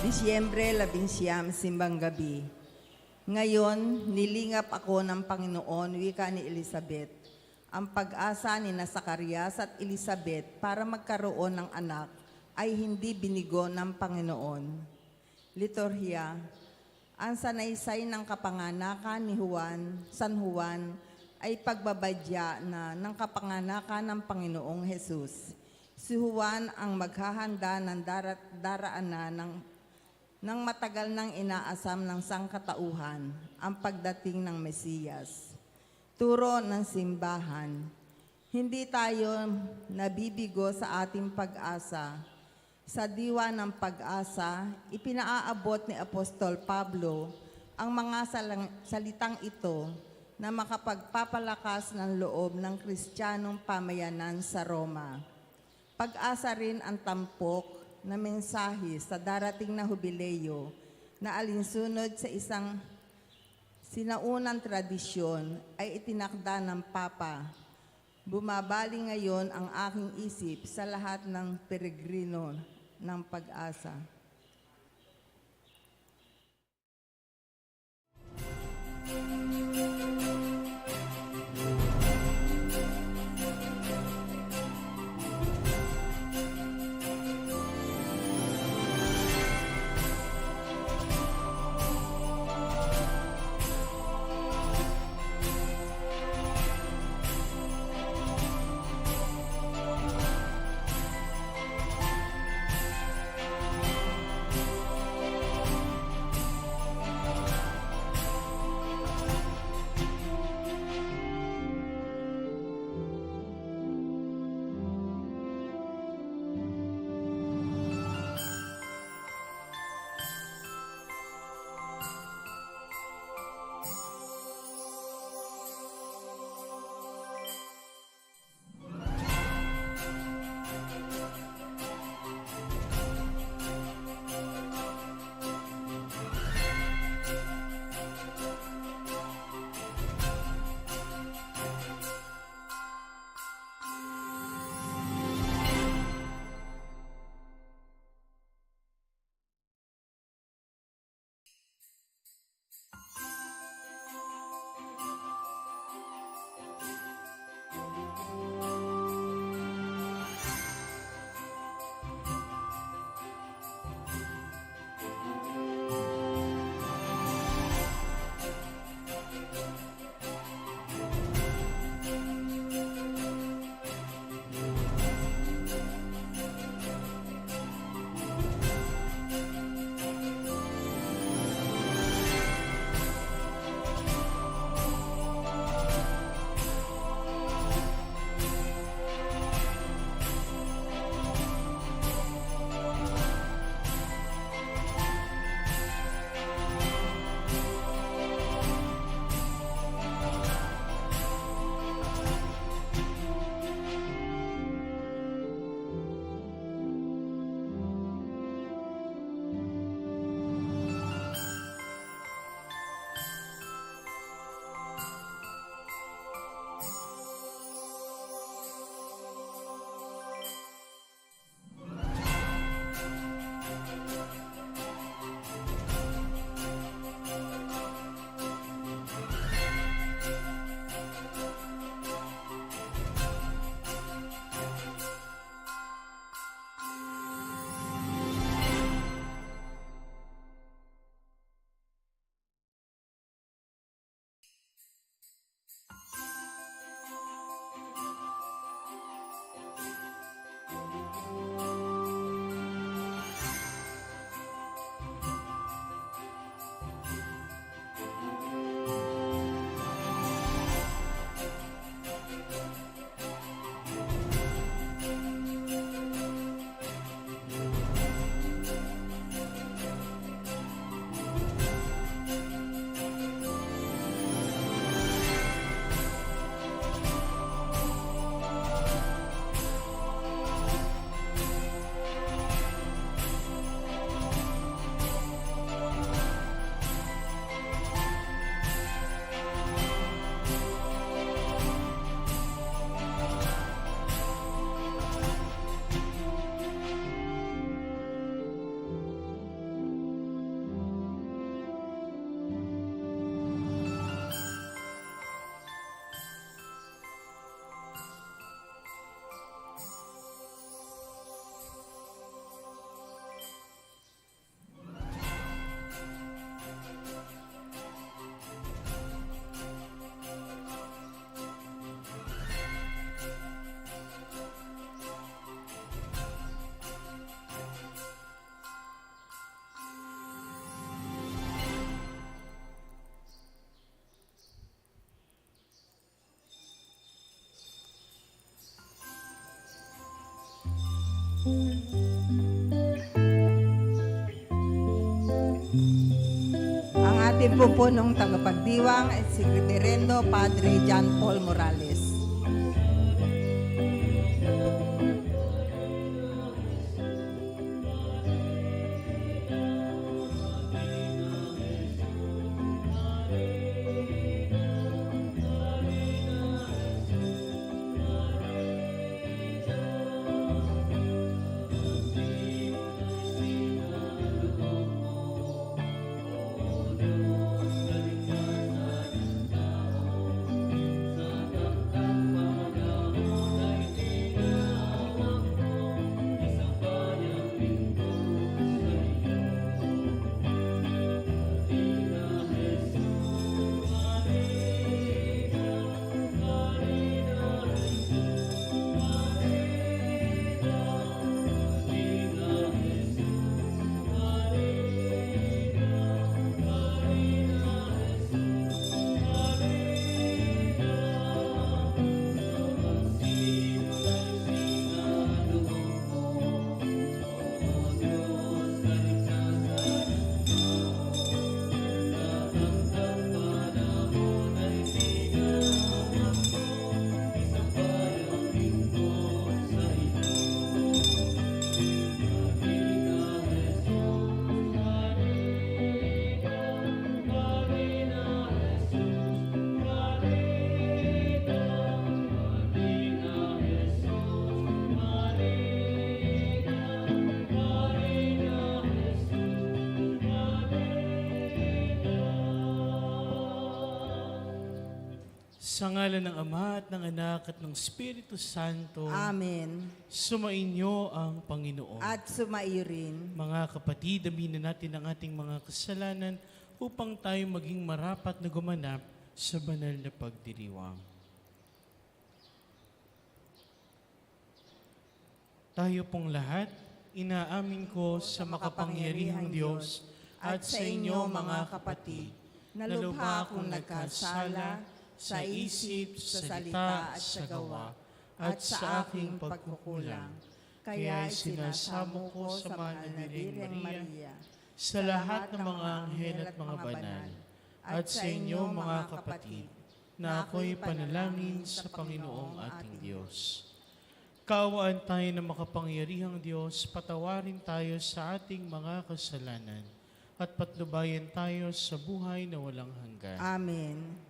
Disyembre 11, simbang gabi. Ngayon, nilingap ako ng Panginoon, wika ni Elizabeth, ang pag-asa ni na Zacarias at Elizabeth para magkaroon ng anak ay hindi binigo ng Panginoon. Liturhia, ang sanaysay ng kapanganakan ni Juan, San Juan, ay pagbabadya na ng kapanganakan ng Panginoong Jesus. Si Juan ang maghahanda ng darat, daraanan ng nang matagal nang inaasam ng sangkatauhan ang pagdating ng Mesiyas. Turo ng simbahan, hindi tayo nabibigo sa ating pag-asa. Sa diwa ng pag-asa, ipinaaabot ni Apostol Pablo ang mga salitang ito na makapagpapalakas ng loob ng kristyanong pamayanan sa Roma. Pag-asa rin ang tampok na mensahe sa darating na hubileyo na alinsunod sa isang sinaunang tradisyon ay itinakda ng Papa. Bumabali ngayon ang aking isip sa lahat ng peregrino ng pag-asa. Ating pupunong tagapagdiwang ay si Reverendo Padre John Paul Morales. Sa ngalan ng Ama at ng Anak at ng Espiritu Santo, Amen. sumainyo ang Panginoon. At sumaiyo rin. Mga kapatid, aminin natin ang ating mga kasalanan upang tayo maging marapat na gumanap sa banal na pagdiriwang. Tayo pong lahat, inaamin ko sa makapangyarihang Diyos at sa inyo mga kapatid, na lubha akong nagkasala sa isip, sa salita at sa gawa, at sa aking pagkukulang. Kaya sinasamo ko sa mahal na Birheng Maria, sa lahat ng mga anghel at mga banal, at sa inyo mga kapatid, na ako'y panalangin sa Panginoong ating Diyos. Kaawaan tayo ng makapangyarihang Diyos, patawarin tayo sa ating mga kasalanan, at patnubayan tayo sa buhay na walang hanggan. Amen.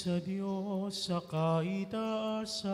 sa Diyos sa kaitaasan.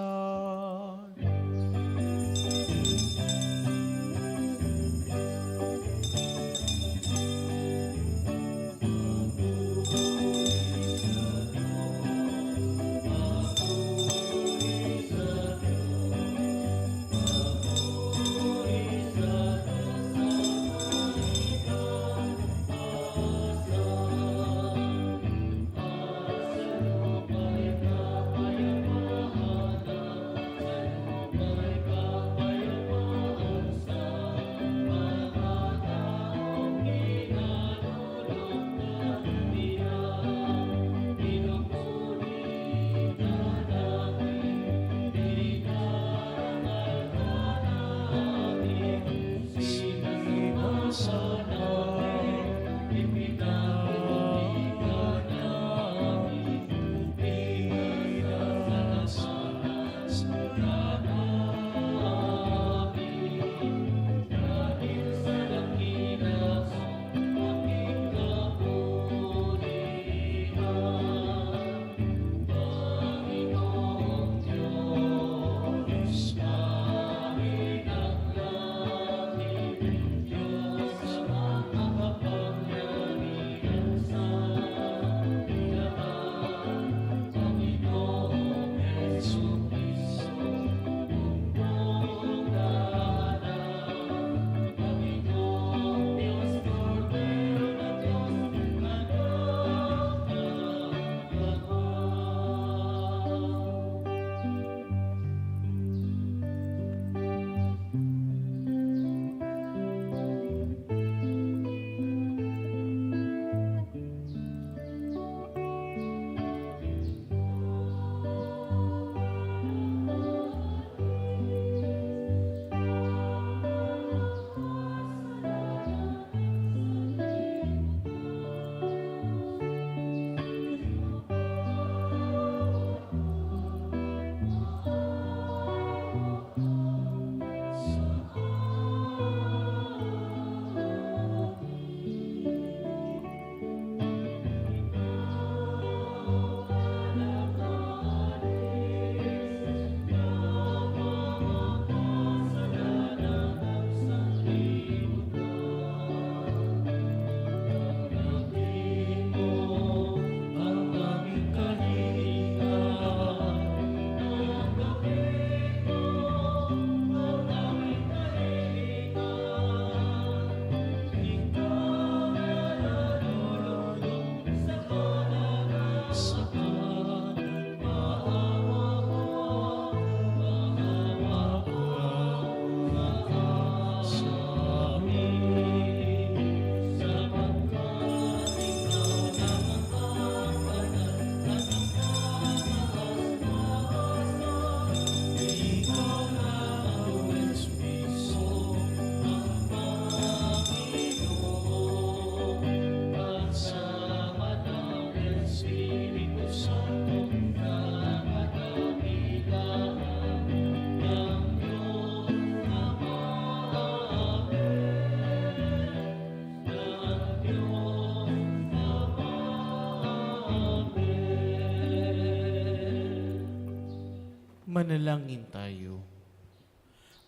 Manalangin tayo.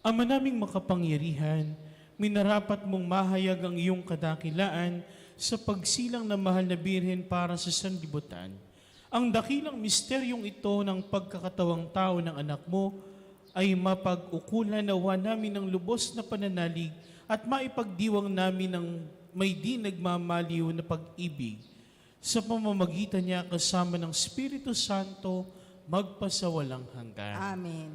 Ama naming makapangyarihan, minarapat mong mahayag ang iyong kadakilaan sa pagsilang na mahal na birhen para sa sanlibutan. Ang dakilang misteryong ito ng pagkakatawang tao ng anak mo ay mapag-ukulan nawa namin ng lubos na pananalig at maipagdiwang namin ng may di nagmamaliw na pag-ibig sa pamamagitan niya kasama ng Espiritu Santo magpasawalang hanggan. Amen.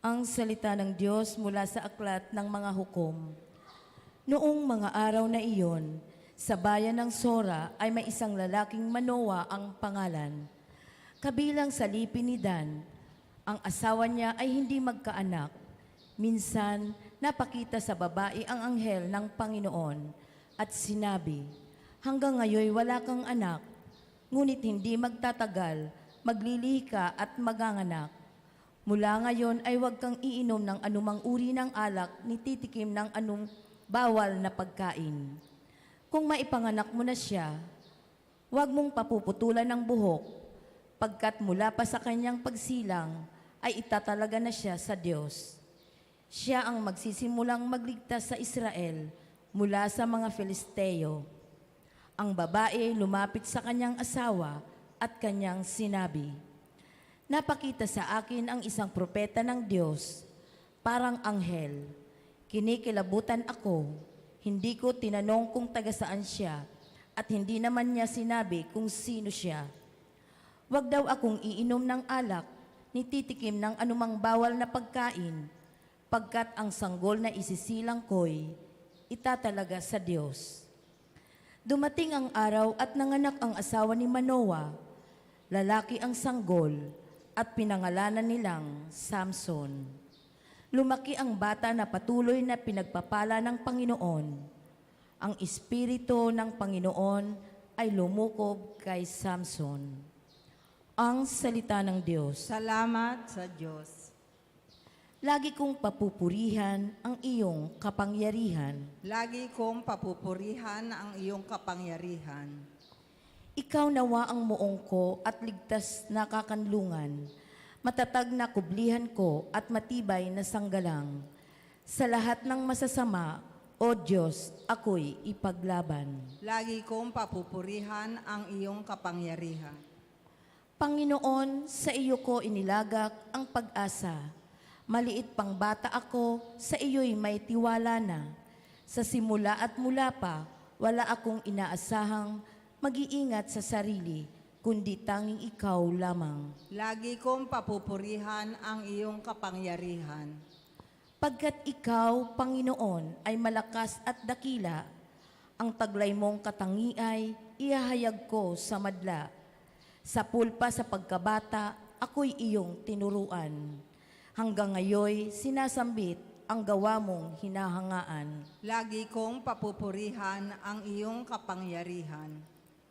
Ang salita ng Diyos mula sa aklat ng mga hukom. Noong mga araw na iyon, sa bayan ng Sora ay may isang lalaking Manoa ang pangalan. Kabilang sa lipi ni Dan, ang asawa niya ay hindi magkaanak. Minsan, napakita sa babae ang anghel ng Panginoon at sinabi, Hanggang ngayon wala kang anak, ngunit hindi magtatagal, maglilihi ka at maganganak. Mula ngayon ay huwag kang iinom ng anumang uri ng alak ni titikim ng anong bawal na pagkain. Kung maipanganak mo na siya, huwag mong papuputulan ng buhok, pagkat mula pa sa kanyang pagsilang ay itatalaga na siya sa Diyos. Siya ang magsisimulang magligtas sa Israel mula sa mga Filisteo. Ang babae lumapit sa kanyang asawa at kanyang sinabi, Napakita sa akin ang isang propeta ng Diyos, parang anghel. Kinikilabutan ako, hindi ko tinanong kung taga saan siya, at hindi naman niya sinabi kung sino siya. Huwag daw akong iinom ng alak, ni titikim ng anumang bawal na pagkain, pagkat ang sanggol na isisilang ko'y itatalaga sa Diyos. Dumating ang araw at nanganak ang asawa ni Manoa, lalaki ang sanggol, at pinangalanan nilang Samson. Lumaki ang bata na patuloy na pinagpapala ng Panginoon. Ang Espiritu ng Panginoon ay lumukob kay Samson. Ang salita ng Diyos. Salamat sa Diyos. Lagi kong papupurihan ang iyong kapangyarihan. Lagi kong papupurihan ang iyong kapangyarihan. Ikaw nawa ang muong ko at ligtas na kakanlungan, matatag na kublihan ko at matibay na sanggalang. Sa lahat ng masasama, O Diyos, ako'y ipaglaban. Lagi kong papupurihan ang iyong kapangyarihan. Panginoon, sa iyo ko inilagak ang pag-asa. Maliit pang bata ako, sa iyo'y may tiwala na. Sa simula at mula pa, wala akong inaasahang mag-iingat sa sarili, kundi tanging ikaw lamang. Lagi kong papupurihan ang iyong kapangyarihan. Pagkat ikaw, Panginoon, ay malakas at dakila, ang taglay mong katangi ay ihahayag ko sa madla. Sa pulpa sa pagkabata, ako'y iyong tinuruan. Hanggang ngayoy sinasambit ang gawa mong hinahangaan. Lagi kong papupurihan ang iyong kapangyarihan.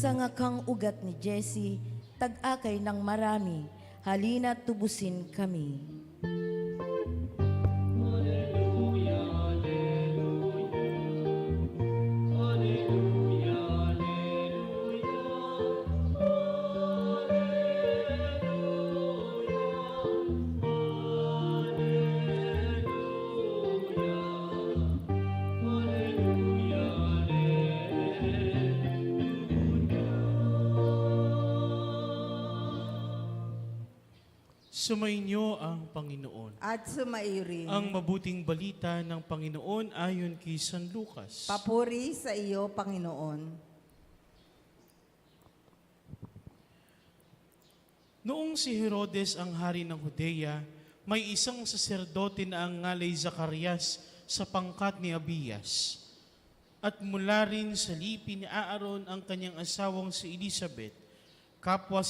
Sa ngakang ugat ni Jesse, tag-akay ng marami, halina tubusin kami. Sumainyo ang Panginoon. At sumaiyo rin. Ang mabuting balita ng Panginoon ayon kay San Lucas. Papuri sa iyo, Panginoon. Noong si Herodes ang hari ng Judea, may isang saserdote na ang ngalay Zacarias sa pangkat ni Abias. At mula rin sa lipi ni Aaron ang kanyang asawang si Elizabeth, kapwa si